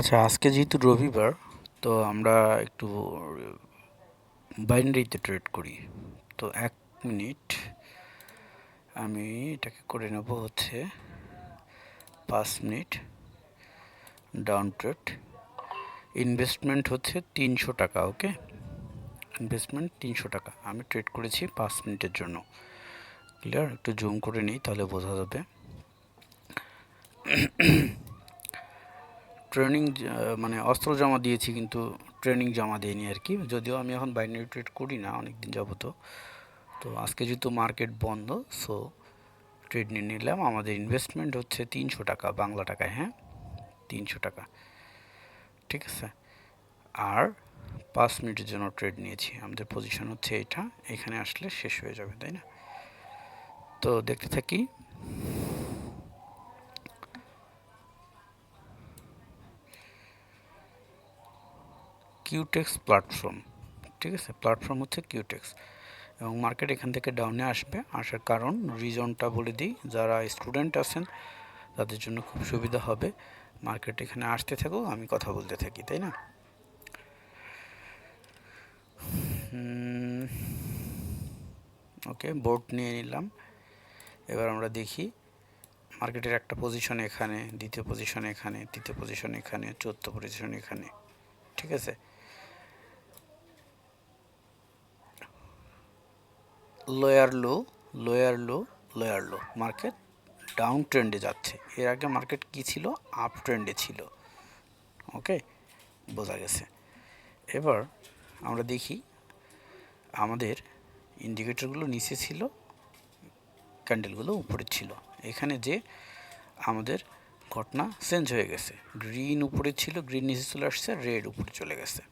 আচ্ছা আজকে যেহেতু রবিবার, তো আমরা একটু বাইনারিতে ট্রেড করি। তো এক মিনিট, আমি এটাকে করে নেব হচ্ছে পাঁচ মিনিট ডাউন ট্রেড ইনভেস্টমেন্ট হচ্ছে তিনশো টাকা ওকে ইনভেস্টমেন্ট তিনশো টাকা। আমি ট্রেড করেছি পাঁচ মিনিটের জন্য। ক্লিয়ার একটু জুম করে নিই, তাহলে বোঝা যাবে। ট্রেনিং মানে অস্ত্র জমা দিয়েছি কিন্তু ট্রেনিং জমা দিইনি আর কি। যদিও আমি এখন বাইনারি ট্রেড করি না অনেক দিন যাবত। তো আজকে যেহেতু মার্কেট বন্ধ সো ট্রেড নিয়ে নিলাম। আমাদের ইনভেস্টমেন্ট হচ্ছে তিনশো টাকা, বাংলা টাকায় হ্যাঁ? তিনশো টাকা। ঠিক আছে? আর পাঁচ মিনিটের জন্য ট্রেড নিয়েছি। আমাদের পজিশন হচ্ছে এটা এখানে আসলে শেষ হয়ে যাবে, তাই না? তো দেখতে থাকি। কিউটেক্স প্ল্যাটফর্ম ঠিক আছে? প্ল্যাটফর্ম হচ্ছে কিউটেক্স এবং মার্কেট এখান থেকে ডাউনে আসবে। আসার কারণ রিজনটা বলে দিই। যারা স্টুডেন্ট আছেন, তাদের জন্য খুব সুবিধা হবে। মার্কেট এখানে আসতে থাকুক আমি কথা বলতে থাকি, তাই না? ওকে বোর্ড নিয়ে নিলাম। এবার আমরা দেখি মার্কেটের একটা পজিশন এখানে, দ্বিতীয় পজিশন এখানে, তৃতীয় পজিশন এখানে চতুর্থ পজিশন এখানে, ঠিক আছে? Lower low lower low lower low market down ট্রেন্ডে যাচ্ছে। এর আগে মার্কেট কী ছিল? আপ ট্রেন্ডে ছিল। ওকে বোঝা গেছে। এবার আমরা দেখি আমাদের ইন্ডিকেটরগুলো নিচে ছিল ক্যান্ডেলগুলো উপরে ছিল। এখানে যে আমাদের ঘটনা চেঞ্জ হয়ে গেছে। গ্রিন উপরে ছিল গ্রিন নিচে চলে আসছে রেড উপরে চলে গেছে।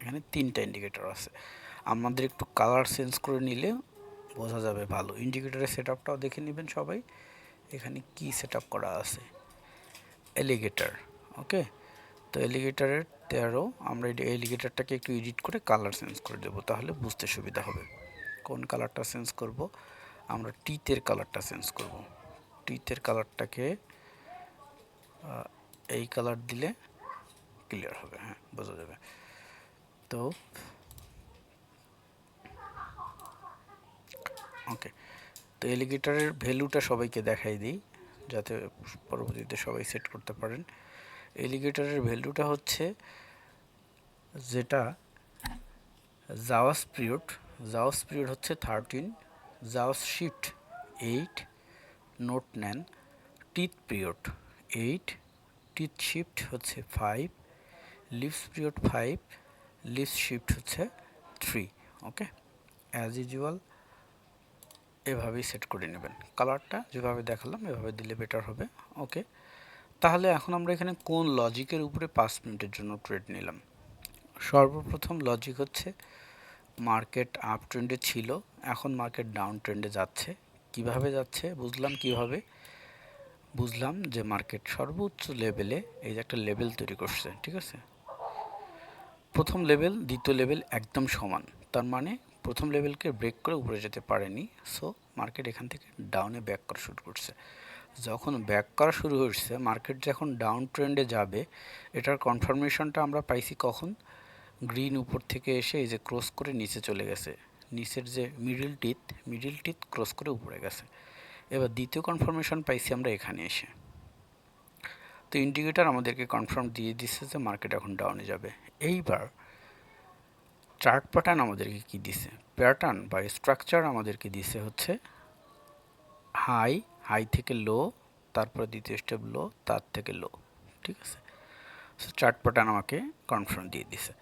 এখানে তিনটা ইন্ডিকেটর আছে। আমাদের একটু কালার চেঞ্জ করে নিলে বোঝা যাবে ভালো। ইন্ডিকেটারের সেট আপটাও দেখে নেবেন সবাই। এখানে কি সেট করা আছে? এলিগেটার ওকে তো এলিগেটারের তেরো, আমরা এলিগেটারটাকে একটু এডিট করে কালার চেঞ্জ করে দেবো, তাহলে বুঝতে সুবিধা হবে। কোন কালারটা চেঞ্জ করব? আমরা টিতের কালারটা চেঞ্জ করব। টিতের কালারটাকে এই কালার দিলে ক্লিয়ার হবে হ্যাঁ বোঝা যাবে। তো ওকে তো এলিগেটারের ভ্যালুটা সবাইকে দেখাই দিই, যাতে পরবর্তীতে সবাই সেট করতে পারেন। এলিগেটারের ভ্যালুটা হচ্ছে যেটা জাওয়াস পিরিয়ড জাওয়াস পিরিয়ড হচ্ছে thirteen jaws shift eight note নেন teeth period eight teeth shift হচ্ছে five lips period five lips shift হচ্ছে থ্রি ওকে অ্যাজ ইউজুয়াল এভাবেই সেট করে নেবেন। কালারটা যেভাবে দেখালাম, এভাবে দিলে বেটার হবে। ওকে তাহলে এখন আমরা এখানে কোন লজিকের উপরে পাঁচ মিনিটের জন্য ট্রেড নিলাম? সর্বপ্রথম লজিক হচ্ছে মার্কেট আপ ট্রেন্ডে ছিল, এখন মার্কেট ডাউন ট্রেন্ডে যাচ্ছে। কীভাবে যাচ্ছে? বুঝলাম কীভাবে? বুঝলাম যে মার্কেট সর্বোচ্চ লেভেলে এই যে একটা লেভেল তৈরি করছে, ঠিক আছে? প্রথম লেভেল দ্বিতীয় লেভেল একদম সমান, তার মানে প্রথম লেভেলকে ব্রেক করে উপরে যেতে পারেনি সো মার্কেট এখান থেকে ডাউনে ব্যাক করা শুরু করছে। যখন ব্যাক করা শুরু হচ্ছে মার্কেট যখন ডাউন ট্রেন্ডে যাবে, এটার কনফার্মেশনটা আমরা পাইছি কখন? গ্রিন উপর থেকে এসে এই যে ক্রস করে নিচে চলে গেছে। নিচের যে middle teeth middle teeth cross করে উপরে গেছে। এবার দ্বিতীয় কনফার্মেশন পাইছি আমরা এখানে এসে। তো ইন্ডিকেটার আমাদেরকে কনফার্ম দিয়ে দিচ্ছে যে মার্কেট এখন ডাউনে যাবে। এইবার চার্ট প্যাটার্ন আমাদেরকে কি দিছে? প্যাটার্ন বা স্ট্রাকচার আমাদেরকে দিছে হচ্ছে হাই হাই থেকে লো, তারপর দ্বিতীয় স্টেপ লো, তার থেকে লো, ঠিক আছে? সো চার্ট প্যাটার্ন আমাকে কনফার্ম দিয়ে দিছে।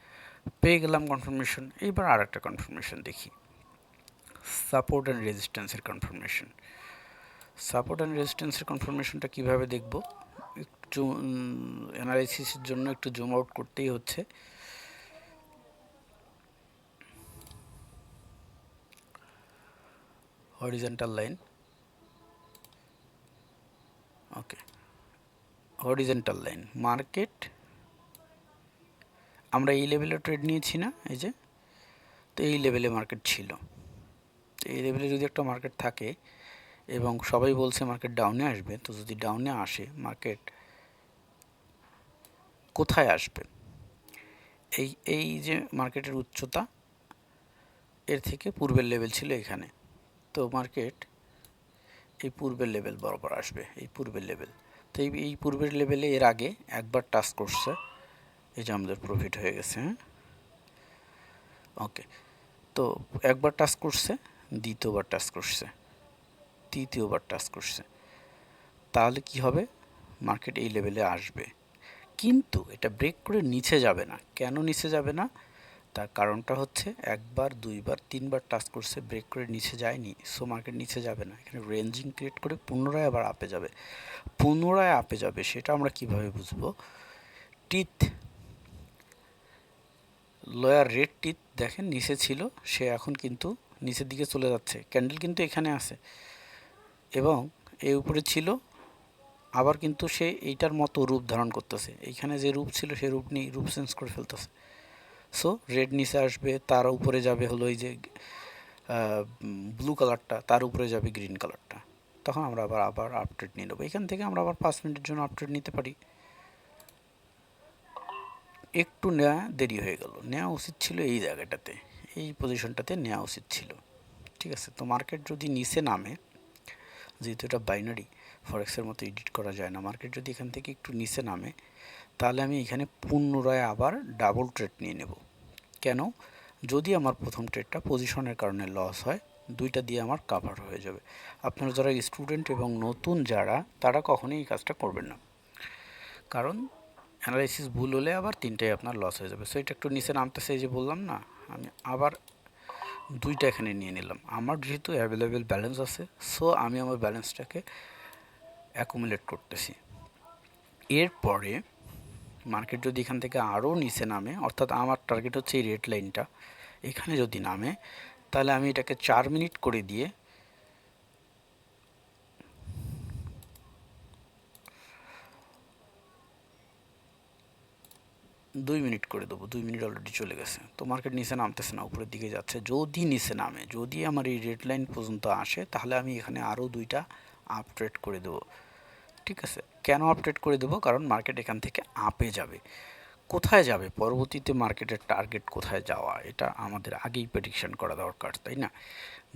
পেয়ে গেলাম কনফার্মেশন এইবার আর একটা কনফার্মেশন দেখি সাপোর্ট অ্যান্ড রেজিস্ট্যান্সের কনফার্মেশন সাপোর্ট অ্যান্ড রেজিস্ট্যান্সের কনফার্মেশনটা কীভাবে দেখব? একটু অ্যানালাইসিসের জন্য একটু জুম আউট করতেই হচ্ছে। Horizontal line. Okay horizontal line. Market আমরা এই লেভেলে ট্রেড নিয়েছি না, এই যে। তো এই লেভেলে মার্কেট ছিল। তো এই লেভেলে যদি একটা মার্কেট থাকে এবং সবাই বলছে মার্কেট ডাউনে আসবে, তো যদি ডাউনে আসে মার্কেট কোথায় আসবে? এই এই যে মার্কেটের উচ্চতা, এর থেকে পূর্বের লেভেল ছিল এখানে। তো মার্কেট এই পূর্বের লেভেল বরাবর আসবে, এই পূর্বের লেভেল তো এই এই পূর্বের লেভেলে এর আগে একবার টাচ করছে, এই যে আমাদের প্রফিট হয়ে গেছে হ্যাঁ? ওকে তো একবার টাচ করছে, দ্বিতীয়বার টাচ করছে, তৃতীয়বার টাচ করছে। তাহলে কি হবে? মার্কেট এই লেভেলে আসবে। কিন্তু এটা ব্রেক করে নিচে যাবে না। কেন নিচে যাবে না? তার কারণটা হচ্ছে একবার, দুইবার, তিনবার টাচ করছে ব্রেক করে নিচে যায়নি সো মার্কেট নিচে যাবে না। এখানে রেঞ্জিং ক্রিয়েট করে পুনরায় আবার আপে যাবে। পুনরায় আপে যাবে, সেটা আমরা কীভাবে বুঝব? টিথ লয়ার রেড টিথ দেখেন, নিচে ছিল, সে এখন কিন্তু নিচের দিকে চলে যাচ্ছে। ক্যান্ডেল কিন্তু এখানে আছে। এবং এই উপরে ছিল, আবার কিন্তু সে এইটার মতো রূপ ধারণ করতেছে। এইখানে যে রূপ ছিল, সে রূপ নিয়ে, রূপ চেঞ্জ করে ফেলতেছে। সো রেড নিচে আসবে, তার উপরে যাবে হলো এই যে ব্লু কালারটা তার উপরে যাবে গ্রিন কালারটা তখন আমরা আবার আবার আপডেট নিয়ে নেব। এখান থেকে আমরা আবার পাঁচ মিনিটের জন্য আপডেট নিতে পারি। একটু নেওয়া দেরি হয়ে গেল। নেওয়া উচিত ছিল এই জায়গাটাতে, এই পজিশনটাতে নেওয়া উচিত ছিল। ঠিক আছে, তো মার্কেট যদি নিচে নামে, যেহেতু এটা বাইনারি ফরেক্সের মতো এডিট করা যায় না মার্কেট যদি এখান থেকে একটু নিচে নামে তাহলে আমি এখানে পুনরায় আবার ডাবল ট্রেড নিয়ে নেব। কেন? যদি আমার প্রথম ট্রেডটা পজিশনের কারণে লস হয়, দুইটা দিয়ে আমার কাভার হয়ে যাবে। আপনারা যারা স্টুডেন্ট এবং নতুন যারা, তারা কখনোই এই কাজটা করবেন না। কারণ অ্যানালাইসিস ভুল হলে আবার তিনটাই আপনার লস হয়ে যাবে। সো এটা একটু নিচে নামতেছে এই যে বললাম না, আমি আবার দুইটা এখানে নিয়ে নিলাম। আমার যেহেতু অ্যাভেলেবেল ব্যালেন্স আছে সো আমি আমার ব্যালেন্সটাকে অ্যাকুমুলেট করতেছি। এরপরে মার্কেট যদি এখান থেকে আরও নিচে নামে, অর্থাৎ আমার টার্গেট হচ্ছে এই রেড লাইনটা এখানে যদি নামে, তাহলে আমি এটাকে চার মিনিট করে দিয়ে দুই মিনিট করে দেবো, দুই মিনিট অলরেডি চলে গেছে। তো মার্কেট নিচে নামতেছে না, উপরের দিকে যাচ্ছে। যদি নিচে নামে, যদি আমার এই রেড লাইন পর্যন্ত আসে, তাহলে আমি এখানে আরও দুইটা আপডেট করে দেবো। ঠিক আছে? কেন আপডেট করে দেবো? কারণ মার্কেট এখান থেকে আপে যাবে। কোথায় যাবে? পরবর্তীতে মার্কেটের টার্গেট কোথায় যাওয়া? এটা আমাদের আগেই প্রেডিকশন করা দরকার, তাই না?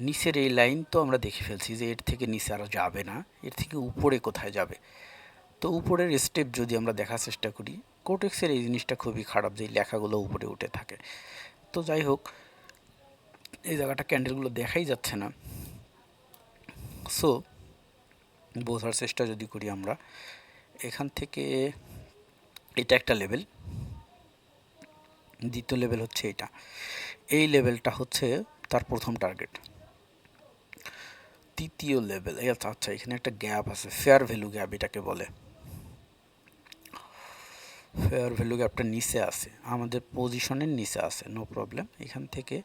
নিচের এই লাইন তো আমরা দেখে ফেলছি যে এর থেকে নিচে আরও যাবে না, এর থেকে উপরে কোথায় যাবে? তো উপরের স্টেপ যদি আমরা দেখার চেষ্টা করি কোটেক্সের এই জিনিসটা খুবই খারাপ যে লেখাগুলো উপরে উঠে থাকে। তো যাই হোক, এই জায়গাটা ক্যান্ডেলগুলো দেখাই যাচ্ছে না। সো বোঝার চেষ্টা যদি করি আমরা এখান থেকে এটা একটা লেভেল দ্বিতীয় লেভেল হচ্ছে এটা। এই লেভেলটা হচ্ছে তার প্রথম টার্গেট তৃতীয় লেভেল আচ্ছা আচ্ছা এখানে একটা গ্যাপ আছে। ফেয়ার ভ্যালু গ্যাপ এটাকে বলে। ফেয়ার ভ্যালু গ্যাপটা নিচে আছে। আমাদের পজিশনের নিচে আছে নো প্রবলেম এখান থেকে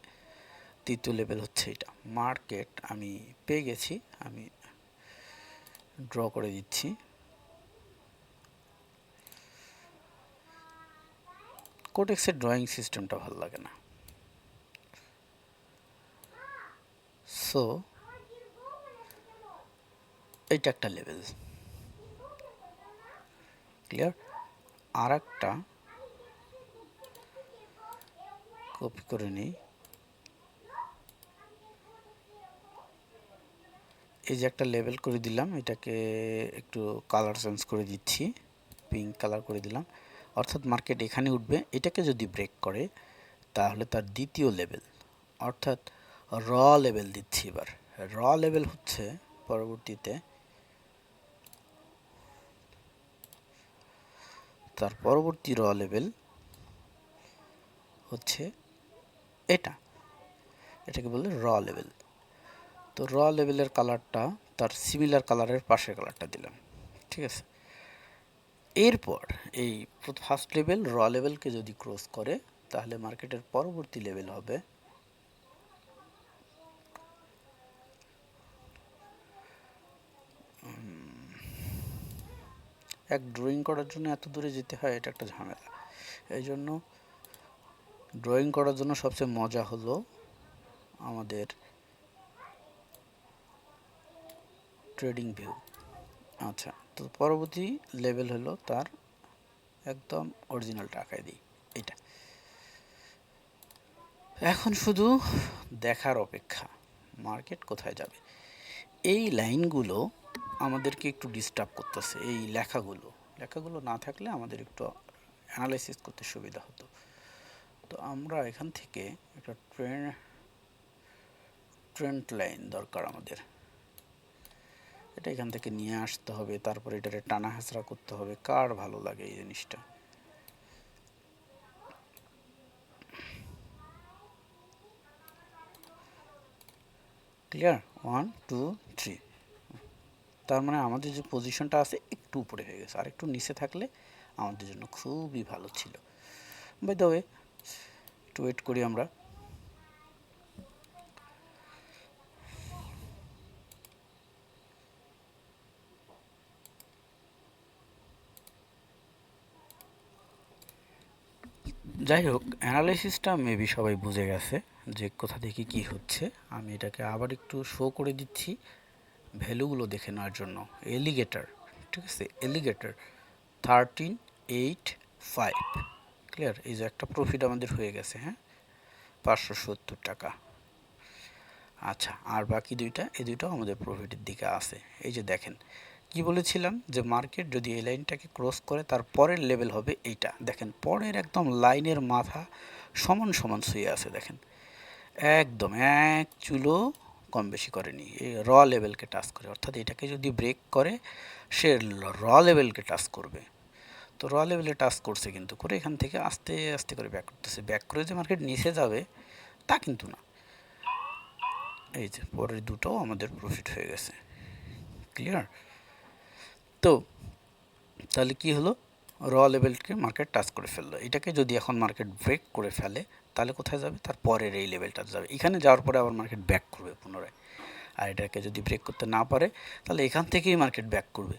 তৃতীয় লেভেল হচ্ছে এটা। মার্কেট আমি পেয়ে গেছি, আমি ড্র করে দিচ্ছি। কোটেক্সের ড্রয়িং সিস্টেমটা ভালো লাগে না। সো এইটা একটা লেভেল। ক্লিয়ার আর একটা কপি করে নিই। এই যে একটা লেভেল করে দিলাম, এটাকে একটু কালার চেঞ্জ করে দিচ্ছি পিঙ্ক কালার করে দিলাম। অর্থাৎ মার্কেট এখানে উঠবে, এটাকে যদি ব্রেক করে, তাহলে তার দ্বিতীয় লেভেল অর্থাৎ র লেভেল দিচ্ছি এবার। র লেভেল হচ্ছে পরবর্তীতে, তার পরবর্তী র লেভেল হচ্ছে এটা। এটাকে বলে র লেভেল তো র লেভেলের কালারটা তার সিমিলার কালারের পাশের কালারটা দিলাম, ঠিক আছে? এরপর এই ফার্স্ট লেভেল র লেভেলকে যদি ক্রস করে, তাহলে মার্কেটের পরবর্তী লেভেল হবে এক ড্রয়িং করার জন্য এত দূরে যেতে হয়, এটা একটা ঝামেলা। এই জন্য ড্রয়িং করার জন্য সবচেয়ে মজা হলো আমাদের ট্রেডিং ভিউ আচ্ছা। তো পরবর্তী লেভেল হলো তার একদম অরিজিনাল টাকায় দিই, এইটা। এখন শুধু দেখার অপেক্ষা মার্কেট কোথায় যাবে? এই লাইনগুলো আমাদেরকে একটু ডিস্টার্ব করতেছে, এই লেখাগুলো। লেখাগুলো না থাকলে আমাদের একটু অ্যানালাইসিস করতে সুবিধা হতো। তো আমরা এখান থেকে একটা ট্রেন ট্রেন্ড লাইন দরকার আমাদের। এটা এখান থেকে নিয়ে আসতে হবে, তারপরে এটারে টানা হাসরা করতে হবে। কার ভালো লাগে এই জিনিসটা? ক্লিয়ার ওয়ান টু থ্রি তার মানে আমাদের যে পজিশনটা আছে একটু উপরে হয়ে গেছে আর একটু নিচে থাকলে আমাদের জন্য খুবই ভালো ছিল। বাই দ্য ওয়ে একটু ওয়েট করি আমরা। যাই হোক অ্যানালাইসিসটা মেবি সবাই বুঝে গেছে যে কোথা থেকে কি হচ্ছে। আমি এটাকে আবার একটু শো করে দিচ্ছি ভ্যালুগুলো দেখে নেওয়ার জন্য। এলিগেটার ঠিক আছে? Alligator thirteen eight five clear এই যে একটা প্রফিট আমাদের হয়ে গেছে হ্যাঁ? পাঁচশো সত্তর টাকা। আচ্ছা আর বাকি দুইটা, এই দুইটাও আমাদের প্রফিটের দিকে আছে। এই যে দেখেন কি বলেছিলাম? যে মার্কেট যদি এই লাইনটাকে ক্রস করে, তার পরের লেভেল হবে এইটা। দেখেন, পরের একদম লাইনের মাথা সমান সমান শুয়ে আছে, দেখেন। একদম এক চুলো কম বেশি করেনি। এই র লেভেলকে টাচ করে। অর্থাৎ এটাকে যদি ব্রেক করে, সে র লেভেলকে টাচ করবে। তো র লেভেলে টাচ করছে কিন্তু করে, এখান থেকে আস্তে আস্তে করে ব্যাক করতেছে। ব্যাক করে যে মার্কেট নিচে যাবে, তা কিন্তু না। এই যে, পরের দুটোও আমাদের প্রফিট হয়ে গেছে। ক্লিয়ার তো তাহলে কি হলো? র লেভেলকে মার্কেট টাচ করে ফেলল। এটাকে যদি এখন মার্কেট ব্রেক করে ফেলে, তাহলে কোথায় যাবে? তার পরের এই লেভেলটা যাবে। এখানে যাওয়ার পরে আবার মার্কেট ব্যাক করবে পুনরায়। আর এটাকে যদি ব্রেক করতে না পারে, তাহলে এখান থেকেই মার্কেট ব্যাক করবে।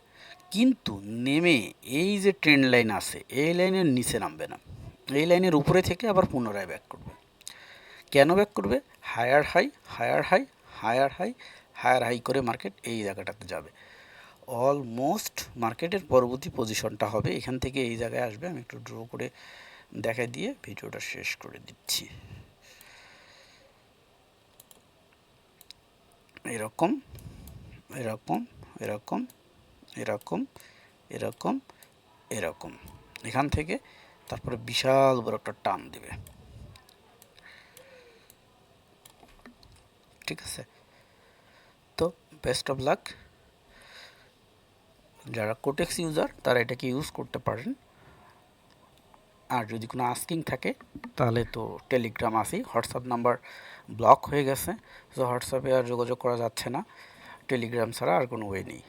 কিন্তু নেমে এই যে ট্রেন্ড লাইন আছে, এই লাইনের নিচে নামবে না। এই লাইনের উপরে থেকে আবার পুনরায় ব্যাক করবে। কেন ব্যাক করবে? Higher high higher high higher high higher high করে মার্কেট এই জায়গাটাতে যাবে। অলমোস্ট মার্কেটের পরবর্তী পজিশনটা হবে। এখান থেকে এই জায়গায় আসবে, আমি একটু ড্র করে দেখাই দিয়ে ভিডিওটা শেষ করে দিচ্ছি। এরকম এরকম এরকম এরকম এরকম এরকম। এখান থেকে তারপরে বিশাল বড় একটা টান দিবে। ঠিক আছে? তো বেস্ট অফ লাক যারা কোটেক্স ইউজার তারা এটাকে ইউজ করতে পারেন। আর যদি কোনো আস্কিং থাকে, তাহলে তো টেলিগ্রাম আসি হোয়াটসঅ্যাপ নাম্বার ব্লক হয়ে গেছে। তো হোয়াটসঅ্যাপে আর যোগাযোগ করা যাচ্ছে না। টেলিগ্রাম ছাড়া আর কোনো ওয়ে নেই।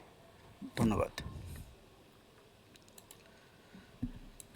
ধন্যবাদ।